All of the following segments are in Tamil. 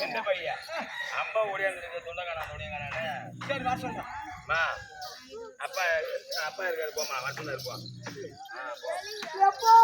எந்த பையன் அம்பா ஓடியாந்துருக்கு தொண்டக்கானா தொண்டியங்கானு சரி வர சொல்றேன் அப்பா அப்பா இருக்காரு போமா வசந்தா இருப்போம் ஆ, போ.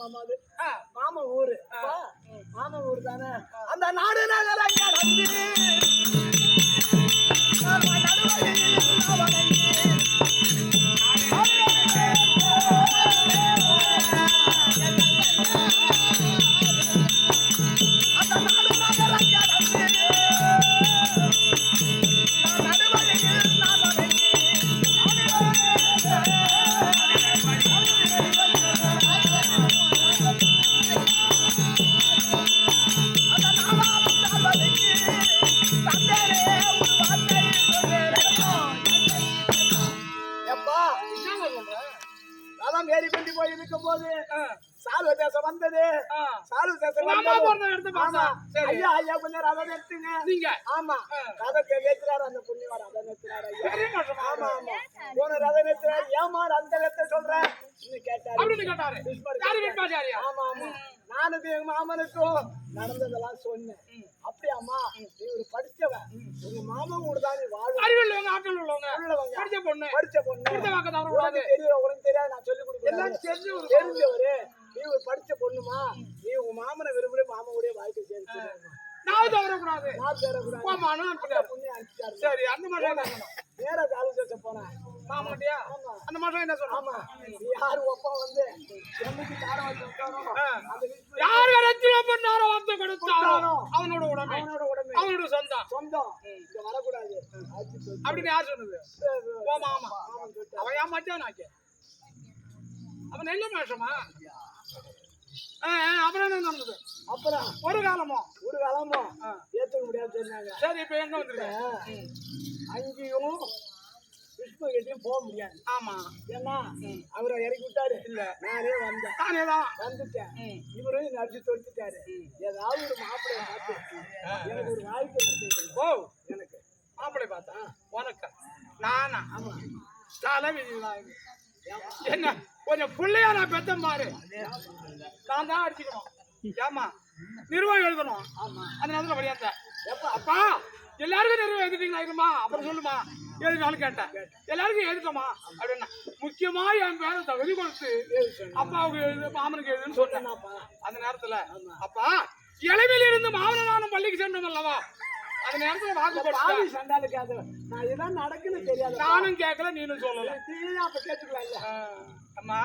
மாமா அது மாமா ஊரு. மாமா ஊர் தானே? அந்த நாடு நகரம் நீங்க. ஆமா. ரதத்தை ஏத்துறாரு அந்த புண்ணியவா ரதம் ஏத்துறாரு ஐயா. பெரிய மனுஷன். ஆமா ஆமா. போன ரதம் ஏத்துறாரு ஏமா அந்த ரதத்தை சொல்றேன்? கேட்டாரு. கேட்டாரு. ஆமா ஆமா. நானும் எங்க மாமனுக்கும் நடந்ததெல்லாம் சொன்னேன். அப்படியாம்மா நீ ஒரு படிச்சவன். உங்க மாமன் கூட தான் நீ வாழ அறிவு உள்ளவங்க ஆற்றல் உள்ளவங்க? உள்ளவங்க. படிச்ச பொண்ணு. படிச்ச பொண்ணு. படிச்ச வாக்க கூடாது. உனக்கு தெரியாது நான் சொல்லி கொடுக்கிறேன். எல்லாம் தெரிஞ்சு ஒரு தெரிஞ்சவரு நீ ஒரு படிச்ச பொண்ணுமா? நீ உங்க மாமனை விரும்பி மாமனுடைய வாழ்க்கை சேர்த்து நான் தவற கூடாது நான் சேரக்கூடாது போமானு அனுப்பிட்டாரு புண்ணியம் அனுப்பிச்சாரு சரி அந்த மாதிரி நேரா ஆலோசனை போனேன் மாமாட்டியா. அந்த மாதிரி என்ன நீ யாரு ஒப்பா வந்து யார் கரத்தில பண்ணாரோ வார்த்தை கொடுத்தாரோ. அவனோட உடமை. அவனோட உடமை. அவனோட சொந்தம். சொந்தம். இங்க வரக்கூடாது. அப்படின்னு யார் சொன்னது? ஓ மாமா. அவன் ஏன் மச்சான் ஆக்கே. அவன் நெல்ல ஆ, அப்புறம் என்ன நடந்தது? அப்புறம் ஒரு காலமோ? ஒரு காலமும் ஆ. ஏத்துக்க முடியாது சொன்னாங்க. சரி இப்ப எங்க வந்துருக்க? அங்கேயும் விஷ்ணு கிட்டயும் போக முடியாது. ஆமா. ஏன்னா அவரை இறக்கி விட்டாரு. இல்ல. நானே வந்தேன். தானே தான். வந்துட்டேன். இவரும் என்னை அடிச்சு தொடுத்துட்டாரு ஏதாவது ஒரு மாப்பிள்ளை பார்த்து எனக்கு ஒரு வாழ்க்கை. ஓ. எனக்கு. மாப்பிள்ளை பார்த்தா? உனக்கு? நானா? தலை விதிதான் என்ன? கொஞ்சம் பிள்ளையா நான் பெத்தம் பாரு. நான் தான் அடிச்சுக்கணும். ஏமா நிர்வாகம் எழுதணும். அந்த நேரத்தில் படியாத்த அப்பா எல்லாருக்கும் நிர்வாகம் எழுதிட்டீங்களா? இருமா? அப்புறம் சொல்லுமா. எழுதினாலும் கேட்டேன். எல்லாருக்கும் எழுதிட்டோமா? அப்படின்னா முக்கியமா என் பேரை தகுதி கொடுத்து அப்பாவுக்கு எழுது மாமனுக்கு எழுதுன்னு சொன்னேன். அந்த நேரத்துல அப்பா இளவில் இருந்து மாமனானும் பள்ளிக்கு சென்றோம் அல்லவா? அந்த நேரத்துல வாக்கு போட்டு சண்டாலுக்கு அது நான் இதான் நடக்குன்னு தெரியாது. நானும் கேட்கல நீனும் சொல்லல. நீயும் அப்ப கேட்டுக்கலாம்ல அம்மா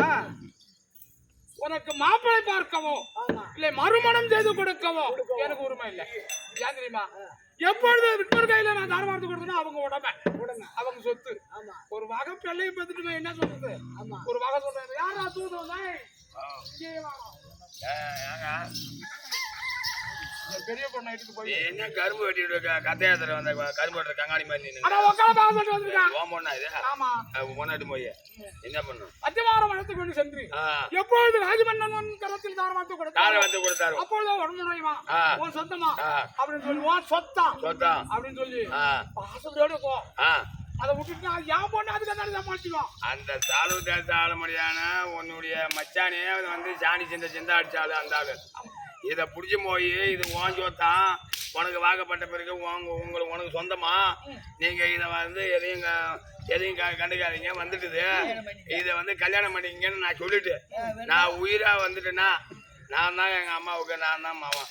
உனக்கு மாப்பிளை பார்க்கவோ ஆமா. இல்லை மறுமணம் செய்து கொடுக்கவோ எனக்கு உரிமை இல்லை. ஏன் தெரியுமா? எப்பொழுது விற்பர் கையில நான் தாரவாரத்து கொடுத்தனா அவங்க உடமை. உடனே அவங்க சொத்து. ஆமா. ஒரு வகை பிள்ளையை பத்துட்டு என்ன சொல்றது? ஆமா. ஒரு வகை சொல்றாரு யாரா. ஏங்க. இந்த பெரிய பொண்ணை இட்டுட்டு போய் என்ன கரும்பு வெட்டிட்டு இருக்க? கத்தையாத்திர வந்த கரும்பு வெட்டுற கங்காணி மாதிரி வந்திருக்கான் ஓம் பொண்ணா இது? ஆமா. பொண்ணாட்டு போய். என்ன பண்ணும் அத்திவாரம் வளர்த்து கொண்டு சென்று. எப்பொழுது ராஜமன்னன் கரத்தில் தாரவாத்து தாரை கொடுத்தாரோ வந்து கொடுத்தாரு? அப்பொழுது உடம்புடையமா. உன் சொந்தமா. அப்படின்னு சொல்லி உன் சொத்தா? சொத்தா. அப்படின்னு சொல்லி பாசத்தோட போ. அதை விட்டுட்டு என் பொண்ணு அதுக்கு தான் சமாளிச்சுக்கோ அந்த தாளு தேச ஆளுமடியான உன்னுடைய மச்சானே வந்து சாணி சிந்த சிந்த அடிச்சாலு அந்த ஆளு. இதை பிடிச்சி போய் இது உன் சொத்தான். உனக்கு வாக்கப்பட்ட பிறகு உங்க உங்களுக்கு உனக்கு சொந்தமா? நீங்க இதை வந்து எதையும் எதையும் கண்டுக்காதீங்க. வந்துட்டுது. இதை வந்து கல்யாணம் பண்ணிக்கங்கன்னு நான் சொல்லிட்டு நான் உயிரா வந்துட்டேன்னா நான் தான் எங்க அம்மாவுக்கு நான் தான் மாவன்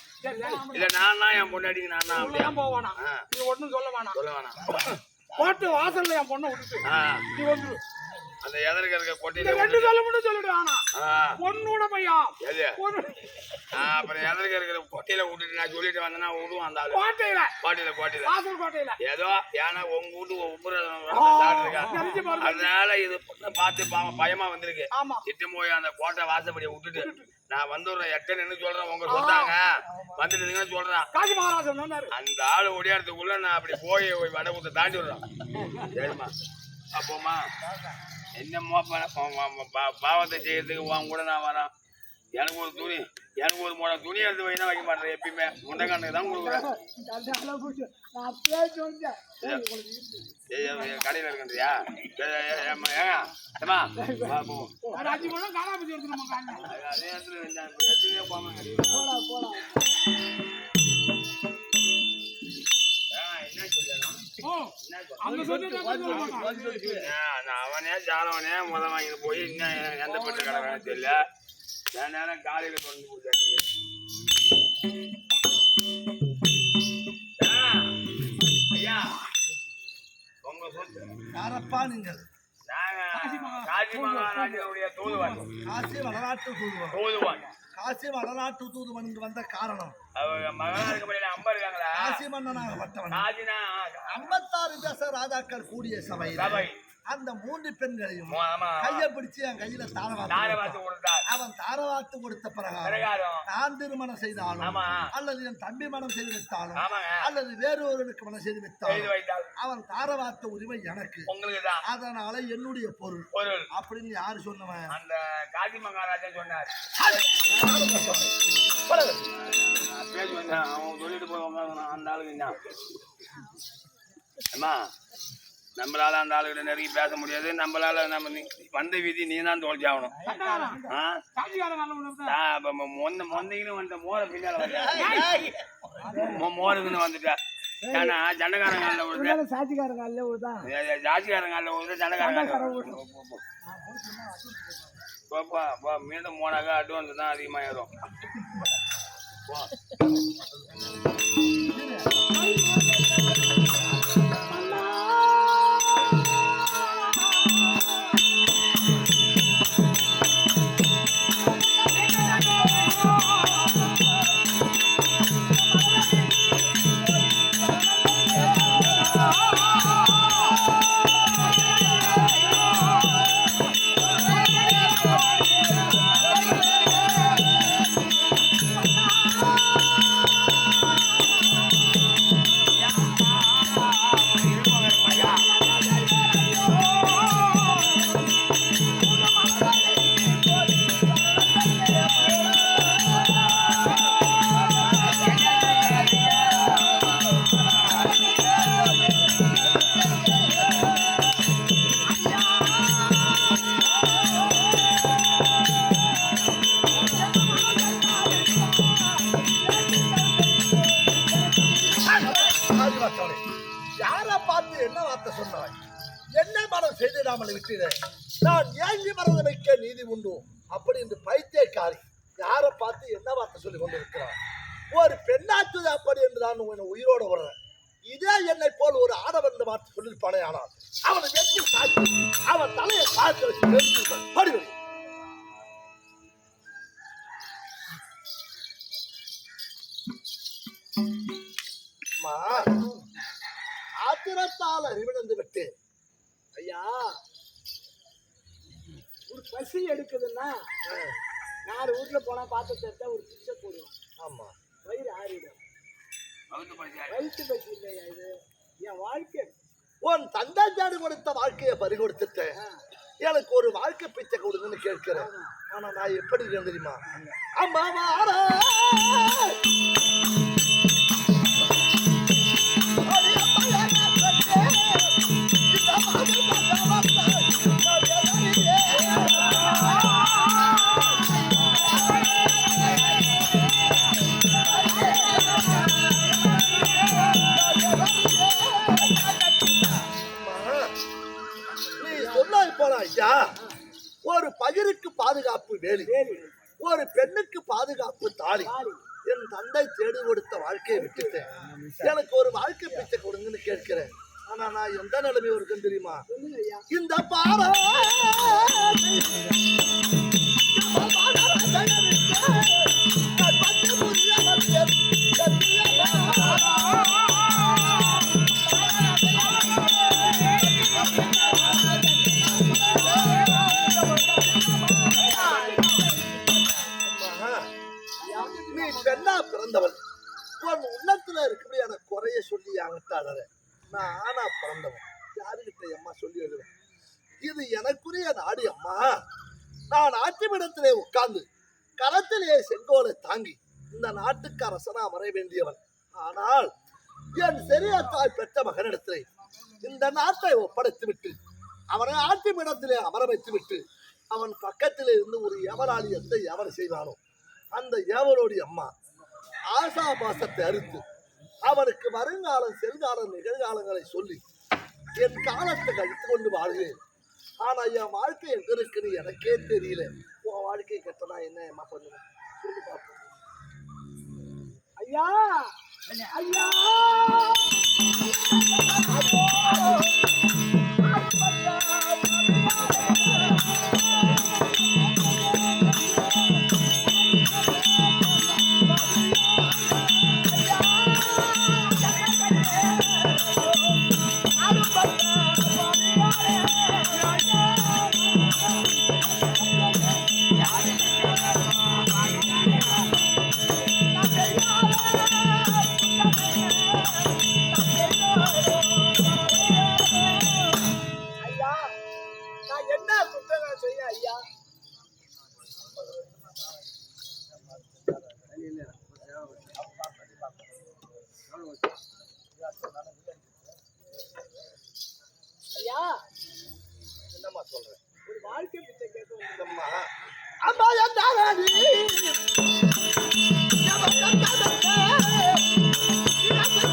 இல்ல நான் தான் என் பொண்டாட்டிக்கு நான் தான் அப்படியா போவானா. நீ ஒண்ணும் சொல்ல வேணாம். சொல்ல வேணாம். போட்டு வாசல்ல என் பொண்ணை விட்டுட்டு. ஆ. நீ வந்துரு. அந்த எதற்கு இருக்க? கொட்டையில ரெண்டு சொல்ல மட்டும் சொல்லிடு ஆனா. பொண்ணோட பையன். அப்புறம் எதற்கு இருக்கிற கொட்டையில விட்டுட்டு நான் சொல்லிட்டு வந்தேன்னா விடுவோம் அந்த ஆளு. கோட்டையில. கோட்டையில கோட்டையில. வாசல் கோட்டையில. ஏதோ ஏன்னா உங்க வீட்டு உப்புற. அதனால இது பொண்ணை பார்த்து பயமா வந்திருக்கு. இட்டு போய் அந்த கோட்டை வாசப்படியை விட்டுட்டு நான் வந்துடுறேன் எட்ட நின்று சொல்றேன் உங்க சொத்தாங்க வந்துட்டுங்கன்னு சொல்றான். அந்த ஆளு ஒடியாரத்துக்குள்ள நான் அப்படி போய் போய் வடை குத்த தாண்டி விடுறான் சரிம்மா. அப்போம்மா. என்னமோ பாவத்தை செய்யறதுக்கு உன் கூட நான் வரேன். எனக்கு ஒரு துணி எனக்கு ஒரு மூணு துணி எடுத்து வைனா வைக்க மாட்டேன் எப்பயுமே. முண்டைக்காண்டுக்கு தான் கொடுக்குறேன். கல்யாணம் புடிச்சு. நான் அப்பயே அவனே ஜாலவனே முத வாங்கிட்டு போய் இன்னும் எந்த பெட்டு கடை வேணும் தெரியல. நேரம் காலையில கொண்டு ஐயா உங்க சொத்து. யாரப்பா நீங்கள்? நாங்க காசி மகாராஜனுடைய தூதுவன் காசி வடநாட்டு தூதுவன் தூதுவன் காசி வடநாட்டு தூதுவன் என்று வந்த காரணம். அவங்க மகாராஜுக்கு படியில அம்பா இருக்காங்களா? காசி மன்னனாக பட்டவன். காசினா ஐம்பத்தாறு தேச ராஜாக்கள் கூடிய சபையில் சபை. அந்த மூன்று பெண்களையும் கையை பிடிச்சு என் கையில தாரை தாரவாத்து கொடுத்தார். அவன் தாரவாத்து கொடுத்த பிரகாரம் பிரகாரம் நான் திருமணம் செய்தாலும் ஆமா. அல்லது என் தம்பி மனம் செய்து வைத்தாலும் அல்லது வேறொருவனுக்கு மனம் செய்து செய்து வைத்தாலும் வைத்தால். அவன் தாரவாத்த உரிமை எனக்கு. உங்களுக்கு தான் அதனால என்னுடைய பொருள் பொருள். அப்படின்னு யாரு சொன்னவன்? அந்த காசி மகாராஜன் சொன்னார். அவன் சொல்லிட்டு போய் அந்த அம்மா நம்மளால அந்த ஆளுகிட்ட நெருங்கி பேச முடியாது. நம்மளால நம்ம வந்த விதி நீ தான் தோல்ச்சாகணும் ஆ? காசிக்காரன் நல்ல ஒண்ணு இருந்தா. நான் இப்ப மொ- மொந்த வந்த மோர பின்னால மோருக்குன்னு வந்துட்டேன் ஏன்னா சண்டைக்காரன் காலில் விழுது சாட்சிக்காரங்க அல்ல விழுது போ மீண்டும் போனாக்கா அட்வான்ஸ் தான் அதிகமாக ஏறும் போ. பாடுகிறேன் ஆத்திரத்தால் அறிவிழந்து விட்டு ஐயா ஒரு பசி எடுக்குதுன்னா நாலு வீட்டுல போனா பார்த்து தெரிஞ்சா ஒரு பிச்சை போடுவோம் ஆமா. வயிறு ஆறிடும். வயிற்று பசி இல்லையா இது? என் வாழ்க்கை. உன் தந்தாச்சாடு கொடுத்த வாழ்க்கையை பறி கொடுத்துட்டேன் எனக்கு ஒரு வாழ்க்கை பிச்சை கொடுங்கன்னு கேட்கிறேன். ஆனா நான் எப்படி இருக்கேன் தெரியுமா? அம்மா வாரா வேலி ஒரு பெண்ணுக்கு பாதுகாப்பு தாலி. என் தந்தை தேடி கொடுத்த வாழ்க்கையை விட்டுட்டேன். எனக்கு ஒரு வாழ்க்கை பிச்சை கொடுங்கன்னு கேட்கிறேன். ஆனா நான் எந்த நிலைமை இருக்குன்னு தெரியுமா? இந்த பாரா பிறந்தவன் யாருகிட்ட அம்மா சொல்லி எழுதுவேன் இது எனக்குரிய நாடு அம்மா. நான் ஆட்சிமிடத்திலே உட்கார்ந்து களத்திலே செங்கோலை தாங்கி இந்த நாட்டுக்கு அரசனா வர வேண்டியவன். ஆனால் என் சிறிய தாய் பெற்ற மகனிடத்திலே இந்த நாட்டை ஒப்படைத்து விட்டு அவனை ஆட்சிமிடத்திலே அமர வைத்து விட்டு அவன் பக்கத்தில் இருந்து ஒரு எவராளி எந்த எவர் செய்வானோ அந்த ஏவலோடைய அம்மா ஆசா பாசத்தை அறுத்து அவனுக்கு வருங்காலம் செல்காலம் நிகழ்காலங்களை சொல்லி என் காலத்தை கழித்து கொண்டு வாழ்கிறேன். ஆனா என் வாழ்க்கை எங்க இருக்குன்னு எனக்கே தெரியல. உன் வாழ்க்கை கெட்டனா என்ன? அம்மா பண்ணுவேன் சொல்லி பார்ப்போம். ஐயா ஐயா! ஐயா!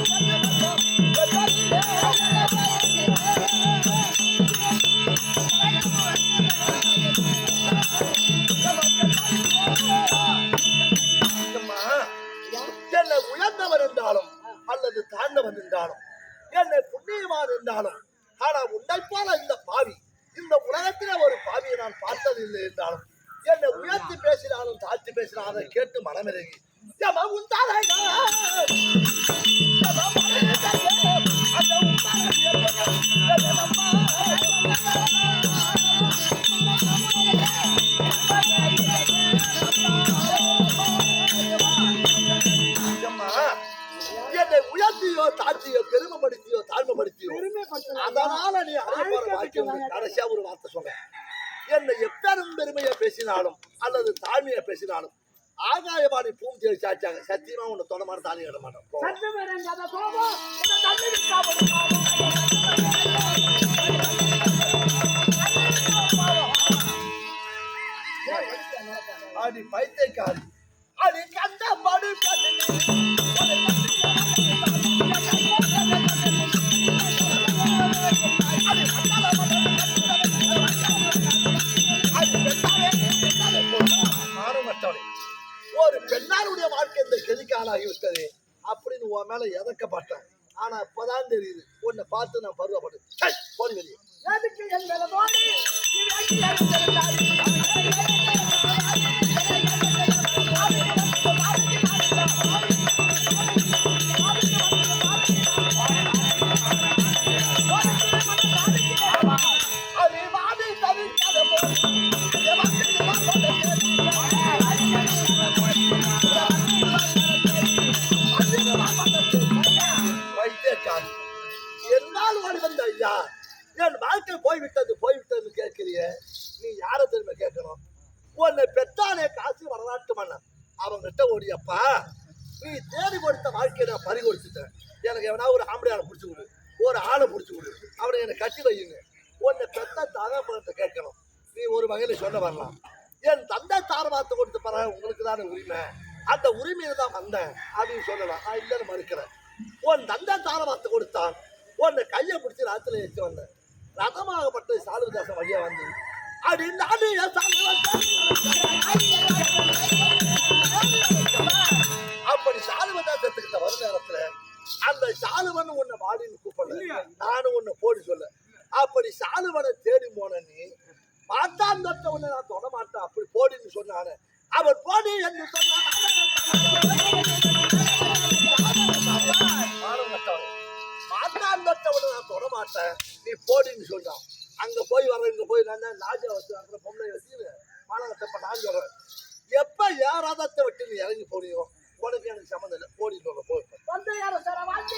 அம்மா, பெருமையை பேசினாலும் அல்லது தாழ்மையை பேசினாலும் ஆகாயவாணி பூமியை சாச்சாங்க சத்தியமா உன்னை தொட மாட்டேன் தாலி தள்ளி விட்டாமல் அடி பைத்தியக்காரி. அடி கண்ட மடு மாறுமற்றவளே ஒரு வாழ்க்கை இந்த கெதிக்காலாகி விட்டது? அப்படின்னு உன் மேல எதக்கப்பட்டேன்? ஆனா இப்பதான் தெரியுது. உன்னை பார்த்து நான் பருவப்படு போன் வெளியே. ரதமாகப்பட்ட சாலுதாசன் வழியா வந்து சாலுவன் அப்படி சாலுவதாசத்துக்கிட்ட வர நேரத்துல அந்த சாலுவன் உன்னை வாடின்னு கூப்பிடல நானும் உன்னை போடி சொல்ல அப்படி சாலுவனை தேடி போன நீ பார்த்தான் தொட்ட உன்னை நான் தொட மாட்டேன் அப்படி போடின்னு சொன்னானே அவன் போடி என்று சொன்னான் நான் தொட்டவனை நான் தொட மாட்டேன். நீ போடின்னு சொல்றான் அங்க போய் வர இங்க போய் நான் ராஜா வச்சு அப்புற பொம்பளை வச்சு மாநகரத்தை நான் சொல்றேன். எப்ப ஏன் ரதத்தை விட்டு நீ இறங்கி போனியோ உனக்கு எனக்கு சம்மந்தம் இல்லை. போடி சொல்ல போய் வந்த யார சார்? வாழ்க்கை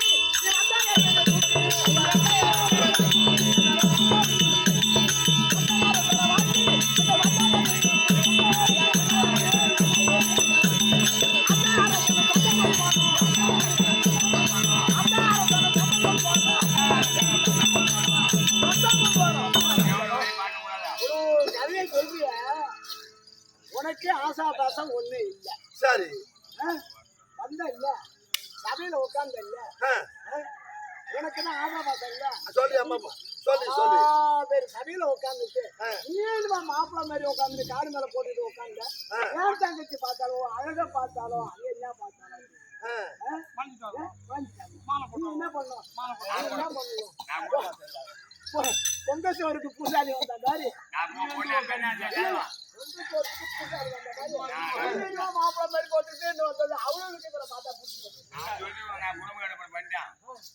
சொல்லி அம்மா சொல்லி சொல்லி. பேர் சபையில உட்காந்துட்டு ஆ. நீமா மாப்பிள்ள மாதிரி உட்காந்து காடு மேல போட்டுட்டு உட்காந்து. ஏன் தங்கச்சி பார்த்தாலும் அழக பார்த்தாலும் அது என்ன பார்த்தாலும் என்ன பண்ணும் நீ என்ன பண்ணுவோம் பொங்க சோறுக்கு பூசாரி வந்த மாதிரி. மாப்பிள்ள மாதிரி. போட்டுட்டு வந்தது இவரை பார்த்தா பிடிச்சி போச்சு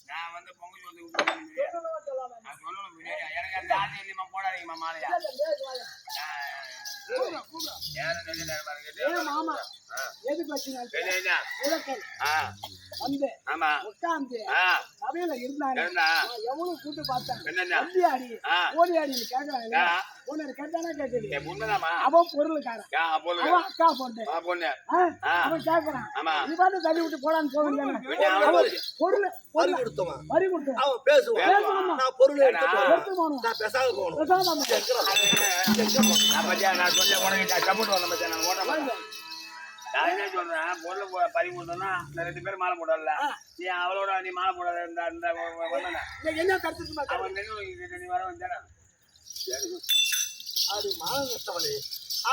நான் வந்து பொங்கல் வந்து சொல்லணும் சொல்லாம நான் சொல்லணும் பின்னாடி. எனக்கு அந்த ஆசை இல்லைம்மா, போடாதீங்கம்மா மாலையா. இல்ல, பேர் வாயா. நான் யாரும் சொல்லிட்டாரு பாருங்க. ஏன் மாமா. எதுக்கு வச்சுங்க என்ன, ஆமா. உட்காந்து சபையில இருந்தாங்க எவ்வளவு கூட்டு பார்த்தேன். ஓடி ஆடி கேக்குறாங்க கேட்டானா. அவன் பொருளுக்காரன். அவன் அக்கா பொண்ணு. பொண்ணு. அவன். நீ தள்ளி விட்டு போலான்னு அவன் பொருள் பொருள் கொடுத்தவன் வரி கொடுத்து. அவன் பேசுவான். பேசுவான். நான் பொருளை எடுத்து போகணும். நான் பேசாத போகணும். நான் சொல்ல உனக்கு நான் என்ன சொல்றேன், பொருளை பறி இந்த ரெண்டு பேரும் மாலை போடல. நீ அவளோட நீ மாலை போடாத இந்த என்ன கருத்து. அவன் நீ வர வந்தானே அது மானத்தவனே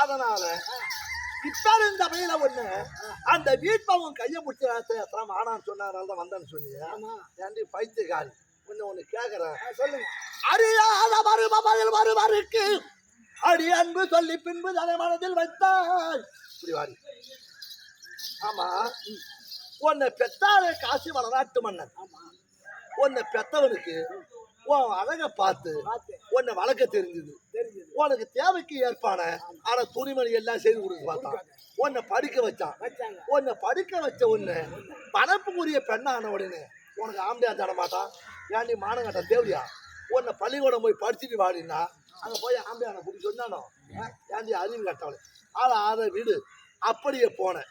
அதனால இப்ப இந்த பையில ஒண்ணு அந்த வீட்பவன் கைய பிடிச்ச எத்தனை ஆனான்னு சொன்னாரால தான் வந்தேன்னு சொன்னீங்க. ஏன்டி பைத்தியக்காரி? ஒண்ணு ஒண்ணு கேக்குறேன். சொல்லுங்க. அறியாத மறுபதில் வருவருக்கு அடி அன்பு சொல்லி பின்பு தலை மனதில் வைத்தாய். இப்படி வாரி ஆமா. உன்னை பெத்தாலே காசி வரலாற்று மன்னன். உன்னை பெத்தவனுக்கு உன் அழகை பார்த்து உன்னை வளர்க்க தெரிஞ்சது. உனக்கு தேவைக்கு ஏற்பான ஆனா துணிமணி எல்லாம் செய்து கொடுக்க பார்த்தான் உன்னை படிக்க வச்சான். உன்னை படிக்க வச்ச உன்னை பணப்புக்குரிய பெண்ணான உடனே உனக்கு ஆம்பளையா தர மாட்டான். ஏன்டி மானங்கட்ட தேவடியா? உன்னை பள்ளிக்கூடம் போய் படிச்சுட்டு வாடினா அங்க போய் ஆம்பளையான குடி சொன்னானோ? ஆ? ஏன்டி அறிவு கட்டவளே? ஆளா ஆத வீடு. அப்படியே போனேன்.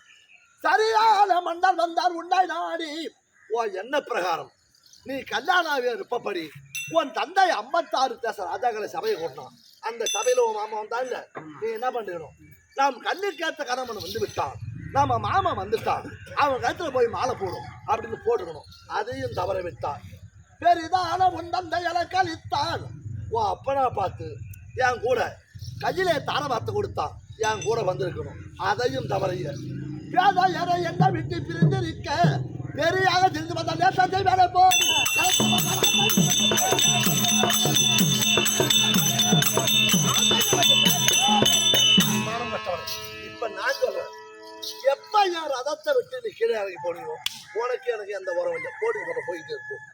சரியான மன்னர் வந்தார் உண்டாய் நாடி. உன் என்ன பிரகாரம் நீ கல்யாணாவே இருப்பபடி உன் தந்தை ஐம்பத்தாறு தேச ராஜாக்களை சபையை கூட்டினான் அந்த சபையில உன் மாமா வந்தா இல்ல? நீ என்ன பண்ணிடணும்? நாம் கண்ணுக்கேத்த கணவன் வந்து விட்டான். நம்ம மாமா வந்துட்டான். அவன் கழுத்துல போய் மாலை போடும். அப்படின்னு போட்டுக்கணும். அதையும் தவற விட்டான். பெரிதான உன் தந்தை எனக்கு அளித்தான். உன் அப்பனா பார்த்து என் கூட கையிலே தார வார்த்தை கொடுத்தான். என் கூட வந்திருக்கணும். அதையும் தவறைய. பேதையரை என்ன விட்டு பிரிந்திருக்க. பெரியாக தெரிந்து வந்த நேசத்தை வேற போய். இப்ப நான் சொல்றேன் எப்ப என் ரதத்தை விட்டு நீ கீழே இறங்கி போனீங்க உனக்கு எனக்கு எந்த உறவு இல்லை. போட்டு கொண்டு போயிட்டே இருப்போம்.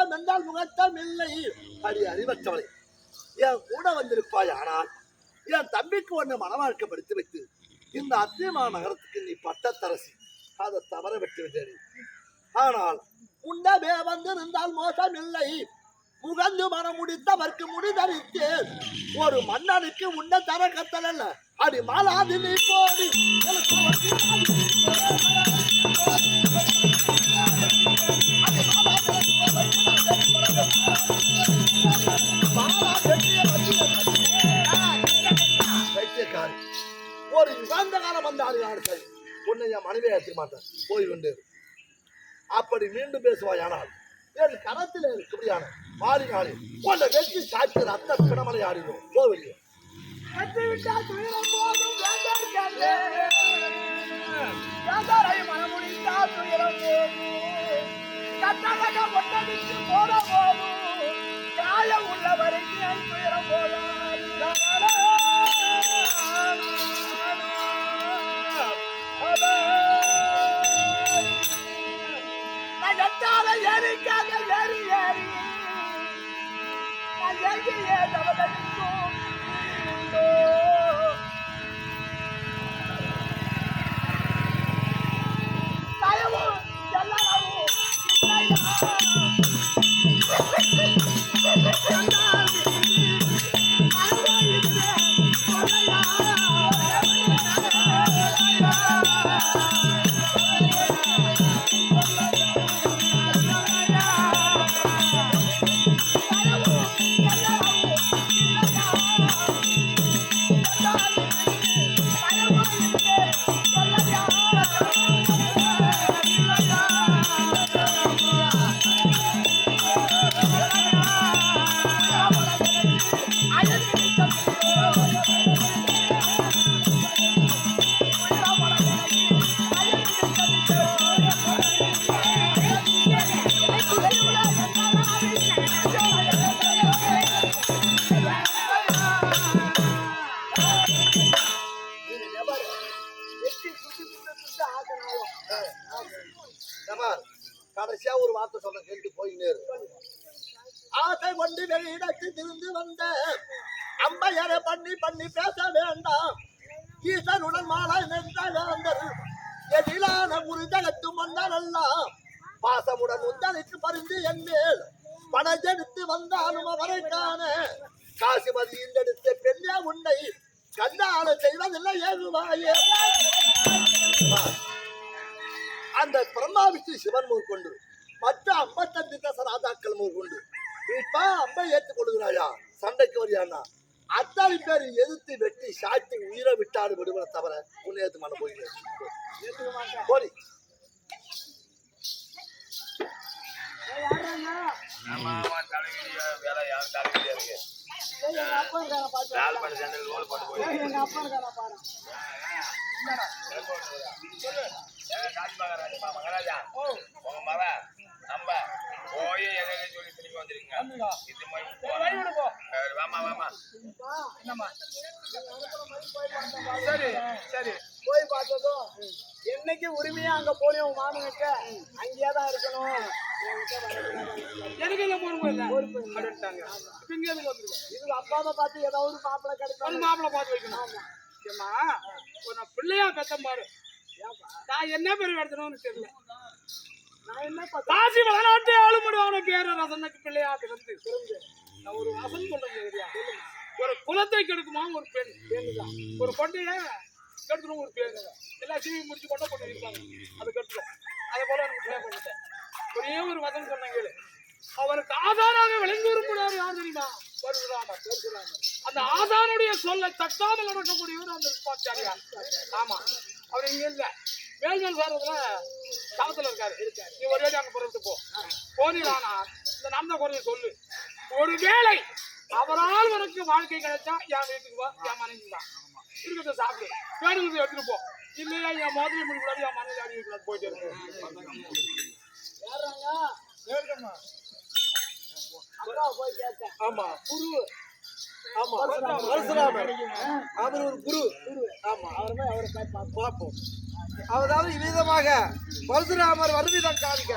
இப்பவோ செய்வம் என்றால் முகத்தம் இல்லை அடி அறிவற்றவளை என் கூட வந்திருப்பாய் ஆனால் என் தம்பிக்கு ஒன்று மனவாழ்க்கப்படுத்தி வைத்து இந்த அத்தியமா நகரத்துக்கு நீ பட்டத்தரசி. அதை தவற விட்டு விட்டேன். ஆனால் உண்டவே நின்றால் மோசம் இல்லை முகந்து மனம் முடித்தவர்க்கு முடிதறித்தேன் ஒரு மன்னனுக்கு உண்ட தர கத்தல் அல்ல. அடி மாலாதி நீ போடி. ஒரு யுகாந்த காலம் வந்தாரு யாரு சரி உன்னை என் மனைவியை ஏற்ற மாட்டேன். போய் கொண்டு அப்படி மீண்டும் பேசுவாய் ஆனால் என் கரத்தில் இருக்கும்படியான மாறினாலே உன்னை வெற்றி சாட்சி ரத்த பிணமலை ஆடிடும் போவீங்க போதும். போட போதும். காயம் உள்ள வரைக்கும் துயரம் போதும் நான் ஏறியே தவறடிக்கும் உண்டோ. உன்னை கண்ணால செய்வதில்லை ஏகுவாயே அந்த பிரம்மாவிக்கு சிவன் கொண்டு மற்ற ஐம்பத்தஞ்சு தச ராஜாக்கள் கொண்டு இப்ப அம்பை ஏற்றுக் கொள்கிறாயா? சண்டைக்கு வரியானா அத்தனை பேர் எதிர்த்து வெட்டி சாய்த்து உயிரை விட்டாடு விடுவதை தவிர உன்னை ஏத்து மன போய் போடி. மகாராஜா உங்க மகன் நம்ம போய் எங்க சொல்லி திரும்பி வந்துருங்க இது மாதிரி வாமா வாமா சரி சரி. போய் பார்த்ததும் என்னைக்கு உரிமையா அங்க போனோம் உன் மாமனுக்கு அங்கேயே தான் இருக்கணும். எனக்கு என்ன பொறுப்பு இல்லை அப்படின்ட்டாங்க. இப்ப இங்க எதுக்கு வந்துருக்கோம் இது அப்பாவை பார்த்து ஏதோ ஒரு மாப்பிள்ளை ஒரு கிடைக்கும் மாப்பிள்ளை பார்த்து வைக்கணும். ஏம்மா ஒரு நான் பிள்ளையா பெத்தம் பாரு. நான் என்ன பேர் எடுத்தணும்னு தெரியல. காசி வளநாட்டு ஆளுமடியான பேர ரசனுக்கு பிள்ளையா பிறந்து. நான் ஒரு வசனம் சொல்றேன்? ஒரு குலத்தை கெடுக்குமா ஒரு பெண். பெண்ணுதான் ஒரு கொண்டைய கெடுக்கணும் ஒரு பெண் எல்லாம் சீவி முடிச்சு கொண்ட கொண்டு இருப்பாங்க. அது கெடுத்துரும். அதே போல எனக்கு ப்ளே பண்ணிட்டேன் ஒரே ஒரு வசனம் சொன்னேன் கேளு. அவனுக்கு ஆதாராக விளங்கி விரும்புகிறார் யார் தெரியுமா? பரசுராமர் பரசுராமர் அந்த ஆதாருடைய சொல்ல தட்டாமல் நடக்கக்கூடியவர் அந்த பாச்சாரியார் ஆமா. அவர் இங்க இல்ல. வேல்மேல் சாரத்துல தளத்துல இருக்காரு. இருக்காரு. நீ ஒரே அங்க புறத்து போ. போனீரானா இந்த நம்ம குறைய சொல்லு. ஒரு வேளை அவரால் உனக்கு வாழ்க்கை கிடைச்சா என் வீட்டுக்கு வா என் மனைவி தான் இருக்கிறத சாப்பிடு. வேணுங்கிறது எடுத்துட்டு போ. இல்லையா என் மாதிரி முடிக்க கூடாது என் மனைவி அடி கூடாது போயிட்டே இருக்கு. அக்கா போய் கேட்டேன். ஆமா. குரு. ஆமா. பரசுராமர் அவர் ஒரு குரு. ஆமா. அவர் போய் அவரை பார்ப்போம். அதாவது இவ்விதமாக பரசுராமர் வருவிதம் காண்க